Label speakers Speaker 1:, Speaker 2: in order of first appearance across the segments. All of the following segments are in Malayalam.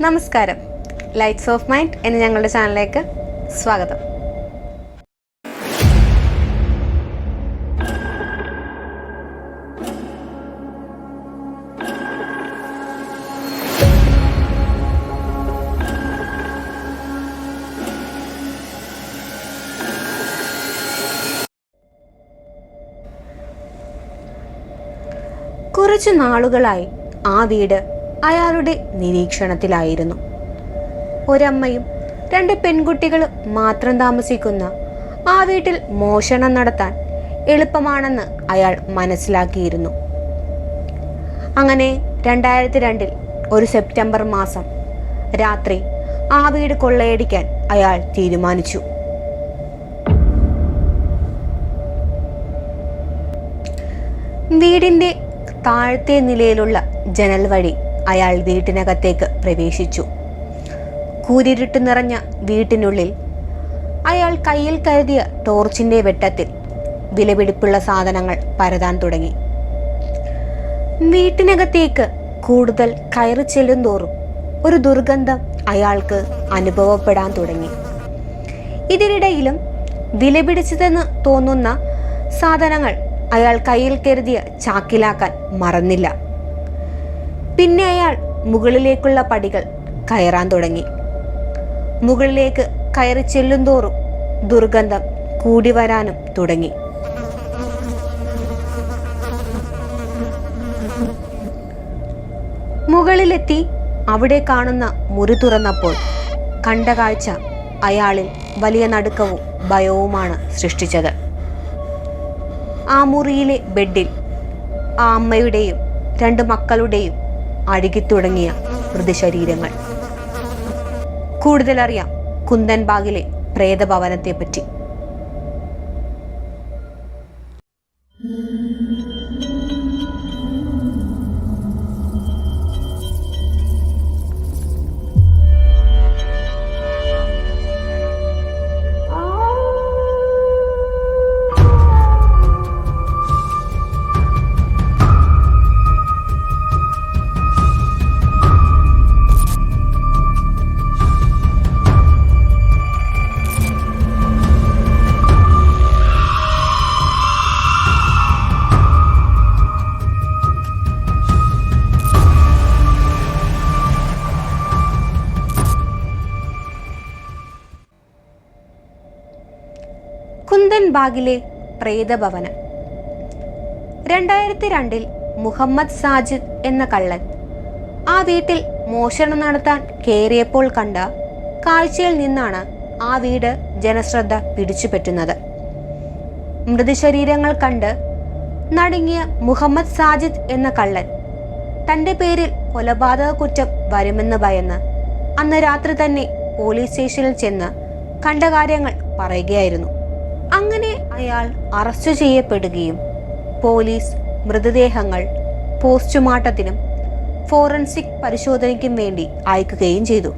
Speaker 1: നമസ്കാരം. ലൈറ്റ്സ് ഓഫ് മൈൻഡ് എന്ന ഞങ്ങളുടെ ചാനലിലേക്ക് സ്വാഗതം. കുറച്ചു നാളുകളായി ആ വീട് അയാളുടെ നിരീക്ഷണത്തിലായിരുന്നു. ഒരമ്മയും രണ്ട് പെൺകുട്ടികളും മാത്രം താമസിക്കുന്ന ആ വീട്ടിൽ മോഷണം നടത്താൻ എളുപ്പമാണെന്ന് അയാൾ മനസ്സിലാക്കിയിരുന്നു. അങ്ങനെ രണ്ടായിരത്തി രണ്ടിൽ ഒരു സെപ്റ്റംബർ മാസം രാത്രി ആ വീട് കൊള്ളയടിക്കാൻ അയാൾ തീരുമാനിച്ചു. വീടിന്റെ താഴത്തെ നിലയിലുള്ള ജനൽ വഴി അയാൾ വീട്ടിനകത്തേക്ക് പ്രവേശിച്ചു. കൂരിരുട്ട് നിറഞ്ഞ വീട്ടിനുള്ളിൽ അയാൾ കയ്യിൽ കരുതിയ ടോർച്ചിന്റെ വെട്ടത്തിൽ വിലപിടിപ്പുള്ള സാധനങ്ങൾ പരതാൻ തുടങ്ങി. വീട്ടിനകത്തേക്ക് കൂടുതൽ കയറി ചെല്ലുന്തോറും ഒരു ദുർഗന്ധം അയാൾക്ക് അനുഭവപ്പെടാൻ തുടങ്ങി. ഇതിനിടയിലും വിലപിടിച്ചതെന്ന് തോന്നുന്ന സാധനങ്ങൾ അയാൾ കയ്യിൽ കരുതിയ ചാക്കിലാക്കാൻ മറന്നില്ല. പിന്നെ അയാൾ മുകളിലേക്കുള്ള പടികൾ കയറാൻ തുടങ്ങി. മുകളിലേക്ക് കയറി ചെല്ലുന്തോറും ദുർഗന്ധം കൂടി വരാനും തുടങ്ങി. മുകളിലെത്തി അവിടെ കാണുന്ന മുറി തുറന്നപ്പോൾ കണ്ട കാഴ്ച അയാളിൽ വലിയ നടുക്കവും ഭയവുമാണ് സൃഷ്ടിച്ചത്. ആ മുറിയിലെ ബെഡിൽ ആ അമ്മയുടെയും രണ്ട് മക്കളുടെയും അഴുകിത്തുടങ്ങിയ മൃതശരീരങ്ങൾ. കൂടുതലറിയാം കുന്തൻബാഗിലെ പ്രേതഭവനത്തെപ്പറ്റി. ബാഗിലെ പ്രേതഭവനം. രണ്ടായിരത്തി രണ്ടിൽ മുഹമ്മദ് സാജിദ് എന്ന കള്ളൻ ആ വീട്ടിൽ മോഷണം നടത്താൻ കയറിയപ്പോൾ കണ്ട കാഴ്ചയിൽ നിന്നാണ് ആ വീട് ജനശ്രദ്ധ പിടിച്ചുപറ്റുന്നത് മൃതശരീരങ്ങൾ കണ്ട് നടുങ്ങിയ മുഹമ്മദ് സാജിദ് എന്ന കള്ളൻ തന്റെ പേരിൽ കൊലപാതക കുറ്റം വരുമെന്ന് ഭയന്ന് അന്ന് രാത്രി തന്നെ പോലീസ് സ്റ്റേഷനിൽ ചെന്ന് കണ്ട കാര്യങ്ങൾ പറയുകയായിരുന്നു. അങ്ങനെ അയാൾ അറസ്റ്റ് ചെയ്യപ്പെടുകയും പോലീസ് മൃതദേഹങ്ങൾ പോസ്റ്റ്മോർട്ടത്തിനും ഫോറൻസിക് പരിശോധനയ്ക്കും വേണ്ടി അയക്കുകയും ചെയ്തു.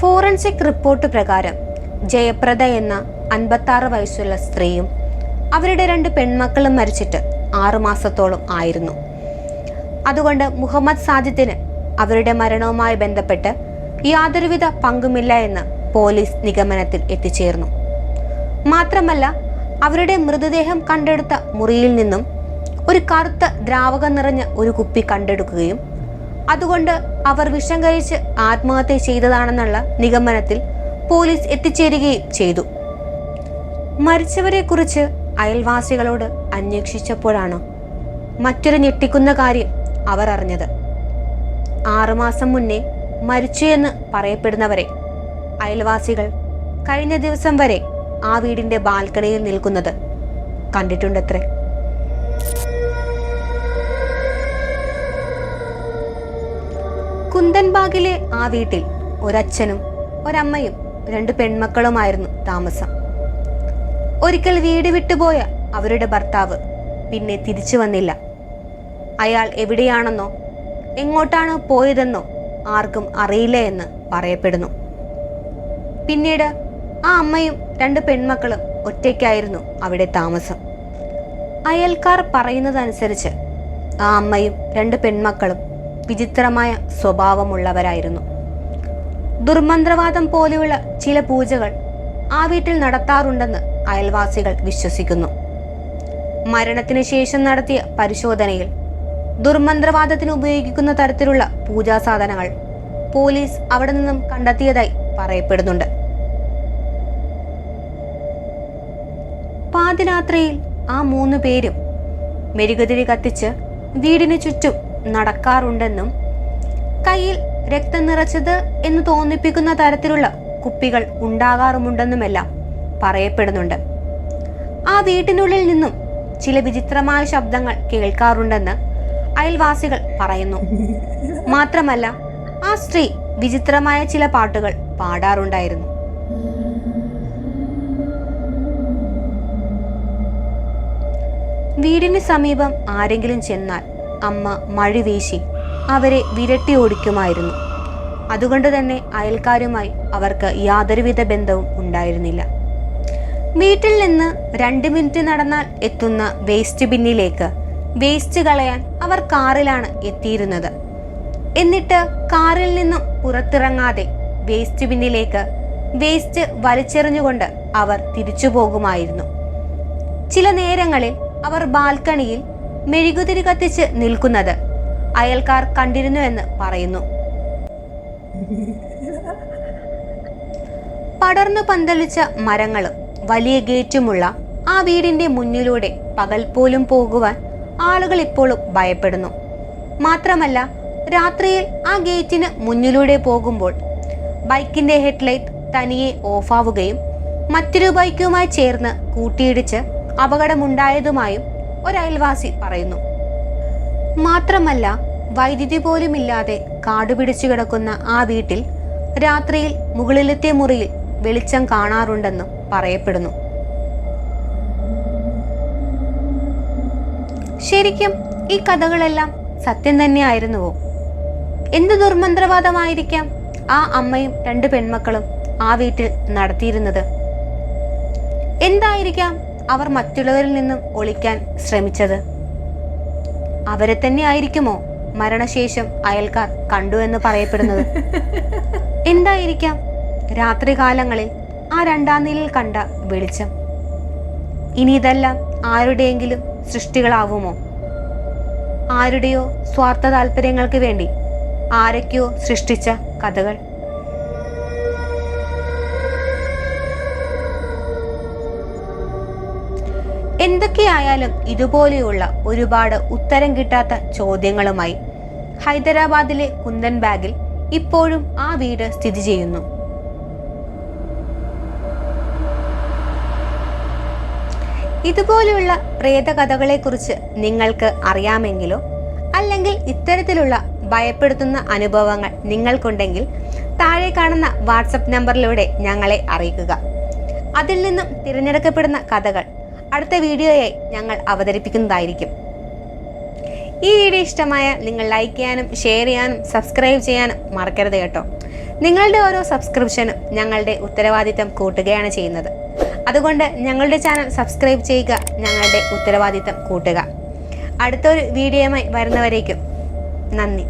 Speaker 1: ഫോറൻസിക് റിപ്പോർട്ട് പ്രകാരം ജയപ്രദ എന്ന അൻപത്താറ് വയസ്സുള്ള സ്ത്രീയും അവരുടെ രണ്ട് പെൺമക്കളും മരിച്ചിട്ട് ആറുമാസത്തോളം ആയിരുന്നു. അതുകൊണ്ട് മുഹമ്മദ് സാജിദിന് അവരുടെ മരണവുമായി ബന്ധപ്പെട്ട് യാതൊരുവിധ പങ്കുമില്ല എന്ന് പോലീസ് നിഗമനത്തിൽ എത്തിച്ചേർന്നു. മാത്രമല്ല അവരുടെ മൃതദേഹം കണ്ടെടുത്ത മുറിയിൽ നിന്നും ഒരു കറുത്ത ദ്രാവകം നിറഞ്ഞ ഒരു കുപ്പി കണ്ടെടുക്കുകയും അതുകൊണ്ട് അവർ വിഷം കഴിച്ച് ആത്മഹത്യ ചെയ്തതാണെന്നുള്ള നിഗമനത്തിൽ പോലീസ് എത്തിച്ചേരുകയും ചെയ്തു. മരിച്ചവരെ കുറിച്ച് അയൽവാസികളോട് അന്വേഷിച്ചപ്പോഴാണ് മറ്റൊരു ഞെട്ടിക്കുന്ന കാര്യം അവർ അറിഞ്ഞത്. ആറുമാസം മുന്നേ മരിച്ചു എന്ന് പറയപ്പെടുന്നവരെ അയൽവാസികൾ കഴിഞ്ഞ ദിവസം വരെ ആ വീടിന്റെ ബാൽക്കണിയിൽ നിൽക്കുന്നത്. കണ്ടിട്ടുണ്ടത്രേ. കുന്തൻബാഗിലെ ആ വീട്ടിൽ ഒരച്ഛനും ഒരമ്മയും രണ്ട് പെൺമക്കളുമായിരുന്നു താമസം. ഒരിക്കൽ വീട് വിട്ടുപോയ അവരുടെ ഭർത്താവ് പിന്നെ തിരിച്ചു വന്നില്ല. അയാൾ എവിടെയാണെന്നോ എങ്ങോട്ടാണ് പോയതെന്നോ ആർക്കും അറിയില്ല എന്ന് പറയപ്പെടുന്നു. പിന്നീട് ആ അമ്മയും രണ്ട് പെൺമക്കളും ഒറ്റയ്ക്കായിരുന്നു അവിടെ താമസം. അയൽക്കാർ പറയുന്നതനുസരിച്ച് ആ അമ്മയും രണ്ട് പെൺമക്കളും വിചിത്രമായ സ്വഭാവമുള്ളവരായിരുന്നു. ദുർമന്ത്രവാദം പോലെയുള്ള ചില പൂജകൾ ആ വീട്ടിൽ നടത്താറുണ്ടെന്ന് അയൽവാസികൾ വിശ്വസിക്കുന്നു. മരണത്തിന് ശേഷം നടത്തിയ പരിശോധനയിൽ ദുർമന്ത്രവാദത്തിന് ഉപയോഗിക്കുന്ന തരത്തിലുള്ള പൂജാസാധനങ്ങൾ പോലീസ് അവിടെ നിന്നും കണ്ടെത്തിയതായി പറയപ്പെടുന്നുണ്ട്. പാതിരാത്രിയിൽ ആ മൂന്ന് പേരും മെഴുകുതിരി കത്തിച്ച് വീടിന് ചുറ്റും നടക്കാറുണ്ടെന്നും കയ്യിൽ രക്തം നിറച്ചത് എന്ന് തോന്നിപ്പിക്കുന്ന തരത്തിലുള്ള കുപ്പികൾ ഉണ്ടാകാറുമുണ്ടെന്നുമെല്ലാം പറയപ്പെടുന്നുണ്ട്. ആ വീട്ടിനുള്ളിൽ നിന്നും ചില വിചിത്രമായ ശബ്ദങ്ങൾ കേൾക്കാറുണ്ടെന്ന് അയൽവാസികൾ പറയുന്നു. മാത്രമല്ല ആ സ്ത്രീ വിചിത്രമായ ചില പാട്ടുകൾ പാടാറുണ്ടായിരുന്നു. വീടിന് സമീപം ആരെങ്കിലും ചെന്നാൽ അമ്മ മഴ വീശി അവരെ വിരട്ടി ഓടിക്കുമായിരുന്നു. അതുകൊണ്ട് തന്നെ അയൽക്കാരുമായി അവർക്ക് യാതൊരുവിധ ബന്ധവും ഉണ്ടായിരുന്നില്ല. വീട്ടിൽ നിന്ന് രണ്ട് മിനിറ്റ് നടന്നാൽ എത്തുന്ന വേസ്റ്റ് ബിന്നിലേക്ക് വേസ്റ്റ് കളയാൻ അവർ കാറിലാണ് എത്തിയിരുന്നത്. എന്നിട്ട് കാറിൽ നിന്നും പുറത്തിറങ്ങാതെ വേസ്റ്റ് ബിന്നിലേക്ക് വേസ്റ്റ് വലിച്ചെറിഞ്ഞുകൊണ്ട് അവർ തിരിച്ചു പോകുമായിരുന്നു. ചില നേരങ്ങളിൽ അവർ ബാൽക്കണിയിൽ മെഴുകുതിരി കത്തിച്ച് നിൽക്കുന്നത് അയൽക്കാർ കണ്ടിരുന്നു എന്ന് പറയുന്നു. പടർന്നു പന്തലിച്ച മരങ്ങളും വലിയ ഗേറ്റുമുള്ള ആ വീടിന്റെ മുന്നിലൂടെ പകൽ പോലും പോകുവാൻ ആളുകൾ ഇപ്പോഴും ഭയപ്പെടുന്നു. മാത്രമല്ല രാത്രിയിൽ ആ ഗേറ്റിന് മുന്നിലൂടെ പോകുമ്പോൾ ബൈക്കിന്റെ ഹെഡ്ലൈറ്റ് തനിയെ ഓഫാവുകയും മറ്റൊരു ബൈക്കുമായി ചേർന്ന് കൂട്ടിയിടിച്ച് അപകടമുണ്ടായതുമായും ഒരു അയൽവാസി പറയുന്നു. മാത്രമല്ല വൈദ്യുതി പോലുമില്ലാതെ കാടുപിടിച്ചു കിടക്കുന്ന ആ വീട്ടിൽ രാത്രിയിൽ മുകളിലത്തെ മുറിയിൽ വെളിച്ചം കാണാറുണ്ടെന്നും പറയപ്പെടുന്നു. ശരിക്കും ഈ കഥകളെല്ലാം സത്യം തന്നെയായിരുന്നുവോ? എന്ത് ദുർമന്ത്രവാദമായിരിക്കാം ആ അമ്മയും രണ്ട് പെൺമക്കളും ആ വീട്ടിൽ നടത്തിയിരുന്നത്? എന്തായിരിക്കാം അവർ മറ്റുള്ളവരിൽ നിന്നും ഒളിക്കാൻ ശ്രമിച്ചത്. അവരെ തന്നെ ആയിരിക്കുമോ മരണശേഷം അയൽക്കാർ കണ്ടു എന്ന് പറയപ്പെടുന്നത്? എന്തായിരിക്കാം രാത്രികാലങ്ങളിൽ ആ രണ്ടാം നിലയിൽ കണ്ട വെളിച്ചം? ഇനി ഇതെല്ലാം ആരുടെയെങ്കിലും സൃഷ്ടികളാവുമോ? ആരുടെയോ സ്വാർത്ഥ താല്പര്യങ്ങൾക്ക് വേണ്ടി ആരൊക്കെയോ സൃഷ്ടിച്ച കഥകൾ. എന്തൊക്കെയായാലും ഇതുപോലെയുള്ള ഒരുപാട് ഉത്തരം കിട്ടാത്ത ചോദ്യങ്ങളുമായി ഹൈദരാബാദിലെ കുന്ദൻ ബാഗിൽ ഇപ്പോഴും ആ വീട് സ്ഥിതി ചെയ്യുന്നു. ഇതുപോലെയുള്ള പ്രേതകഥകളെക്കുറിച്ച് നിങ്ങൾക്ക് അറിയാമെങ്കിലോ അല്ലെങ്കിൽ ഇത്തരത്തിലുള്ള ഭയപ്പെടുത്തുന്ന അനുഭവങ്ങൾ നിങ്ങൾക്കുണ്ടെങ്കിൽ താഴെ കാണുന്ന വാട്സപ്പ് നമ്പറിലൂടെ ഞങ്ങളെ അറിയിക്കുക. അതിൽ നിന്നും തിരഞ്ഞെടുക്കപ്പെടുന്ന കഥകൾ അടുത്ത വീഡിയോയെ ഞങ്ങൾ അവതരിപ്പിക്കുന്നതായിരിക്കും. ഈ വീഡിയോ ഇഷ്ടമായ നിങ്ങൾ ലൈക്ക് ചെയ്യാനും ഷെയർ ചെയ്യാനും സബ്സ്ക്രൈബ് ചെയ്യാനും മറക്കരുത് കേട്ടോ. നിങ്ങളുടെ ഓരോ സബ്സ്ക്രിപ്ഷനും ഞങ്ങളുടെ ഉത്തരവാദിത്തം കൂട്ടുകയാണ് ചെയ്യുന്നത്. അതുകൊണ്ട് ഞങ്ങളുടെ ചാനൽ സബ്സ്ക്രൈബ് ചെയ്യുക ഞങ്ങളുടെ ഉത്തരവാദിത്തം കൂട്ടുക. അടുത്തൊരു വീഡിയോയുമായി വരുന്നവരേക്കും നന്ദി.